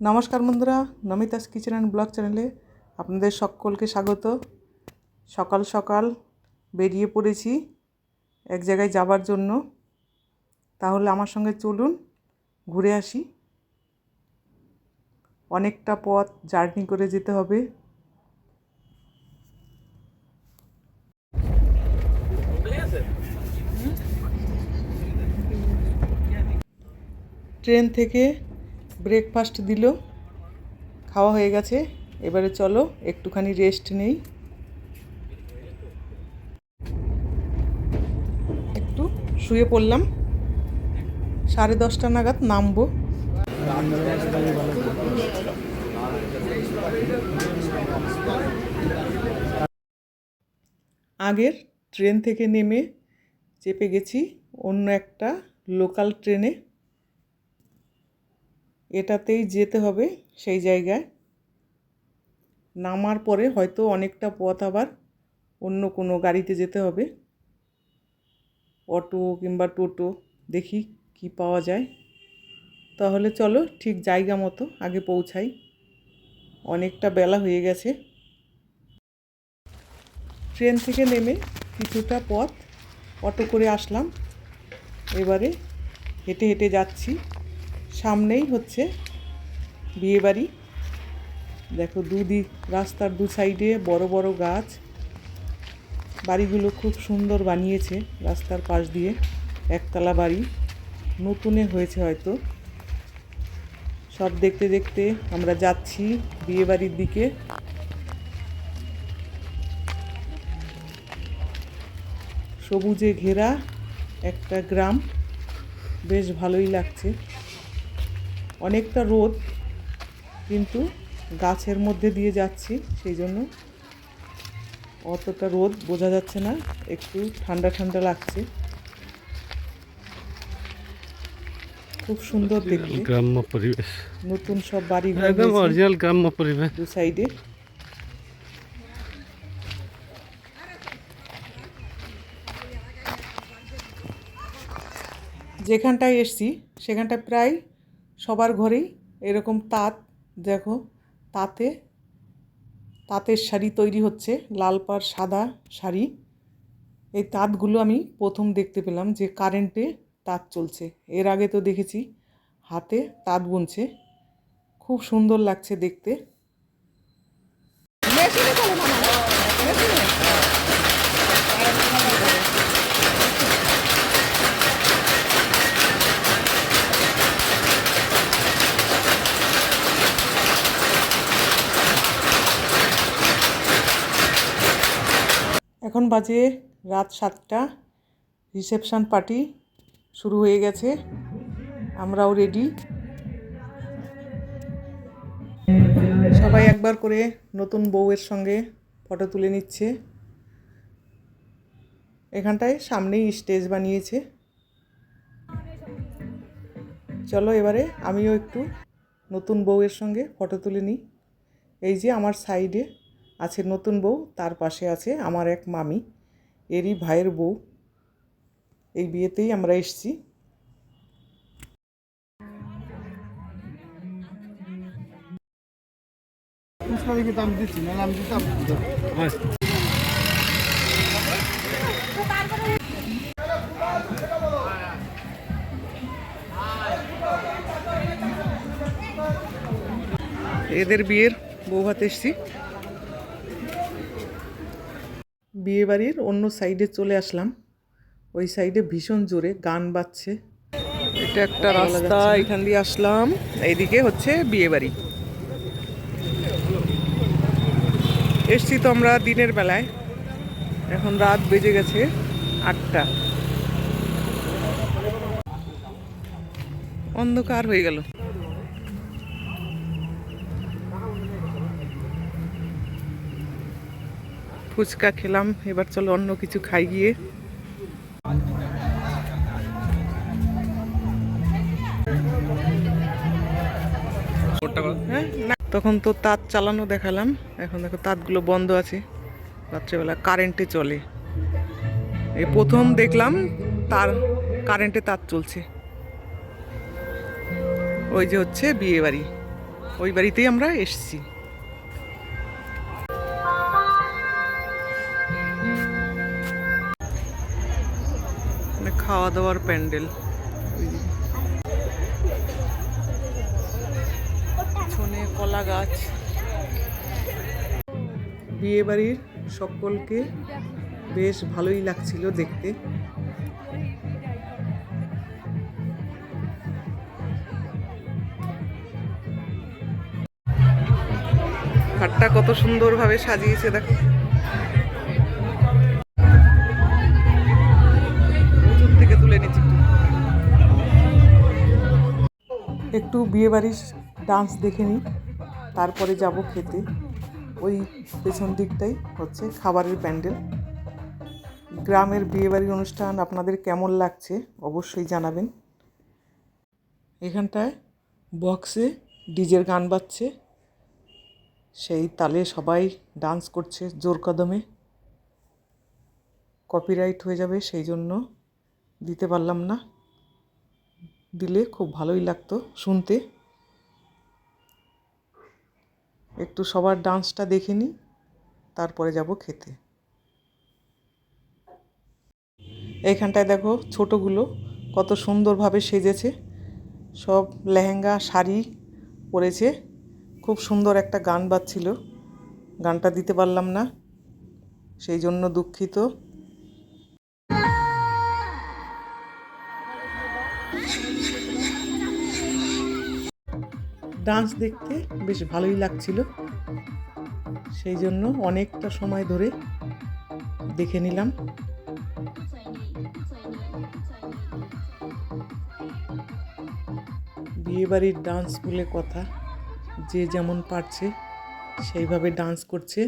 নমস্কার বন্ধুরা, নমিতাস kitchen and blog চ্যানেলে আপনাদের সকলকে স্বাগত। সকাল সকাল বেরিয়ে পড়েছি এক জায়গায় যাবার জন্য। তাহলে আমার সঙ্গে চলুন, ঘুরে আসি। অনেকটা পথ জার্নি করে যেতে হবে। ট্রেন থেকে ব্রেকফাস্ট দিল, খাওয়া হয়ে গেছে। এবারে চলো, একটুখানি রেস্ট নেই। একটু শুয়ে পড়লাম। সাড়ে দশটা নাগাদ নামবো। আগের ট্রেন থেকে নেমে চেপে গেছি অন্য একটা লোকাল ট্রেনে এটাতেই যেতে হবে সেই জায়গায়। নামার পরে হয়তো অনেকটা পথ আবার অন্য কোনো গাড়িতে যেতে হবে। অটো কিংবা টোটো, দেখি কি পাওয়া যায়। তাহলে চলো ঠিক জায়গা মতো আগে পৌঁছাই। অনেকটা বেলা হয়ে গেছে। ট্রেন থেকে নেমে কিছুটা পথ অটো করে আসলাম। এবারে হেঁটে হেঁটে যাচ্ছি। সামনেই হচ্ছে বিয়েবাড়ি। দেখো দুদিক রাস্তার দু সাইডে বড় বড় গাছ। বাড়িগুলো খুব সুন্দর বানিয়েছে রাস্তার পাশ দিয়ে, একতলা বাড়ি। নতুনে হয়েছে হয়তো। সব দেখতে দেখতে আমরা যাচ্ছি বিয়েবাড়ির দিকে। সবুজে ঘেরা একটা গ্রাম। বেশ ভালোই লাগছে। অনেকটা রোদ কিন্তু গাছের মধ্যে দিয়ে যাচ্ছি সেই জন্য অতটা রোদ বোঝা যাচ্ছে না একটু ঠান্ডা ঠান্ডা লাগছে। খুব সুন্দর দেখতে। গ্রাম্য পরিবেশ। নতুন সব বাড়ি একদম অরিজিনাল গ্রাম্য পরিবেশ। দু সাইডে। যেখানটায় এসছি সেখানটায় প্রায় সবার ঘরেই এরকম তাঁত, দেখো, তাঁতে, তাঁতের শাড়ি তৈরি হচ্ছে, লাল পাড় সাদা শাড়ি। এই তাঁতগুলো আমি প্রথম দেখতে পেলাম যে কারেন্টে তাঁত চলছে। এর আগে তো দেখেছি, হাতে তাঁত বুনছে। খুব সুন্দর লাগছে দেখতে। এখন বাজে রাত সাতটা। রিসেপশান পার্টি শুরু হয়ে গেছে। আমরাও রেডি। সবাই একবার করে নতুন বউয়ের সঙ্গে ফটো তুলে নিচ্ছে। এখানটায় সামনেই স্টেজ বানিয়েছে। চলো এবারে আমিও একটু নতুন বউয়ের সঙ্গে ফটো তুলে নিই। এই যে আমার সাইডে আছে নতুন বউ, তার পাশে আছে আমার এক মামি। এরই ভাইয়ের বউ। এই বিয়েতেই আমরা এসছি। এদের বিয়ের বউ হাতে এসছি। বিয়ে বাড়ির অন্য সাইডে চলে আসলাম। ওই সাইডে ভীষণ জোরে গান বাজছে। এটা একটা রাস্তা এখান দিয়ে আসলাম। এইদিকে হচ্ছে বিয়ে বাড়ি এসছি তো আমরা দিনের বেলায়। এখন রাত বেজে গেছে আটটা। অন্ধকার হয়ে গেল। ফুচকা খেলাম, এবার চলো অন্য কিছু খাই গিয়ে। হ্যাঁ তখন তো তাঁত চালানো দেখালাম, এখন দেখো তাঁতগুলো বন্ধ আছে। রাত্রেবেলা কারেন্টে চলে। এই প্রথম দেখলাম তার কারেন্টে তাঁত চলছে। ওই যে হচ্ছে বিয়ে বাড়ি ওই বাড়িতেই আমরা এসেছি। খাওয়া দাওয়ার প্যান্ডেল। পিছনে কলা গাছ। বিয়ে বাড়ির সকলকে বেশ ভালোই লাগছিল দেখতে। ঘাটটা কত সুন্দরভাবে সাজিয়েছে, দেখো। একটু বিয়ে বাড়ির ডান্স দেখে নিই। তারপরে যাব খেতে। ওই পেছন দিকটাই হচ্ছে খাবারের প্যান্ডেল। গ্রামের বিয়েবাড়ির অনুষ্ঠান আপনাদের কেমন লাগছে অবশ্যই জানাবেন। এখানটায় বক্সে ডিজের গান বাজছে। সেই তালে সবাই ডান্স করছে জোর কদমে। কপিরাইট হয়ে যাবে, সেই জন্য দিতে পারলাম না। দিলে খুব ভালোই লাগতো শুনতে। একটু সবার ডান্সটা দেখে নিই, তারপরে যাব খেতে। এইখানটায় দেখো ছোটোগুলো কত সুন্দরভাবে সেজেছে। সব লেহেঙ্গা, শাড়ি পরেছে। খুব সুন্দর একটা গান বাজছিল। গানটা দিতে পারলাম না, সেই জন্য দুঃখিত। ডান্স দেখতে বেশ ভালোই লাগছিল। সেই জন্য অনেকটা সময় ধরে দেখে নিলাম। বিয়েবাড়ির ডান্স বলে কথা, যে যেমন পারছে সেইভাবে ডান্স করছে।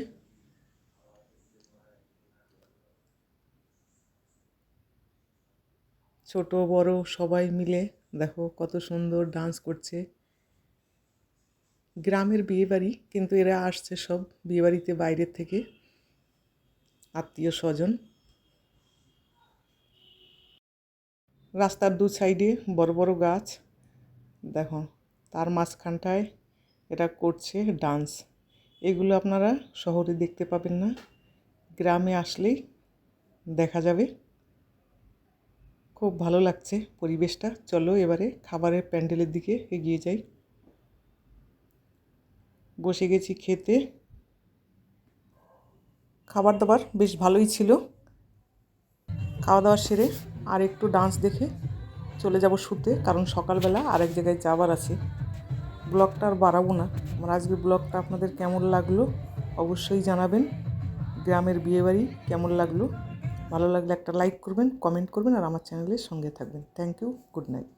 ছোট, বড় সবাই মিলে দেখো কত সুন্দর ডান্স করছে। গ্রামের বিয়েবাড়ি, কিন্তু এরা আসছে সব বিয়েবাড়িতে বাইরের থেকে। আত্মীয় স্বজন। রাস্তার দু সাইডে বড় বড় গাছ। দেখো, তার মাঝখানটায় এটা করছে ডান্স এগুলো আপনারা শহরে দেখতে পাবেন না। গ্রামে আসলেই দেখা যাবে। খুব ভালো লাগছে পরিবেশটা। চলো এবারে খাবারের প্যান্ডেলের দিকে এগিয়ে যাই। বসে গেছি খেতে। খাবার দাবার বেশ ভালোই ছিল। খাওয়া দাওয়া সেরে আর একটু ডান্স দেখে চলে যাব শুতে, কারণ সকালবেলা আরেক জায়গায় যাবার আছে। ব্লগটা আর বাড়াবো না। আমার আজকের ব্লগটা আপনাদের কেমন লাগল অবশ্যই জানাবেন। গ্রামের বিয়েবাড়ি কেমন লাগল? ভালো লাগলে একটা লাইক করবেন কমেন্ট করবেন আর আমার চ্যানেলের সঙ্গে থাকবেন। Thank you good night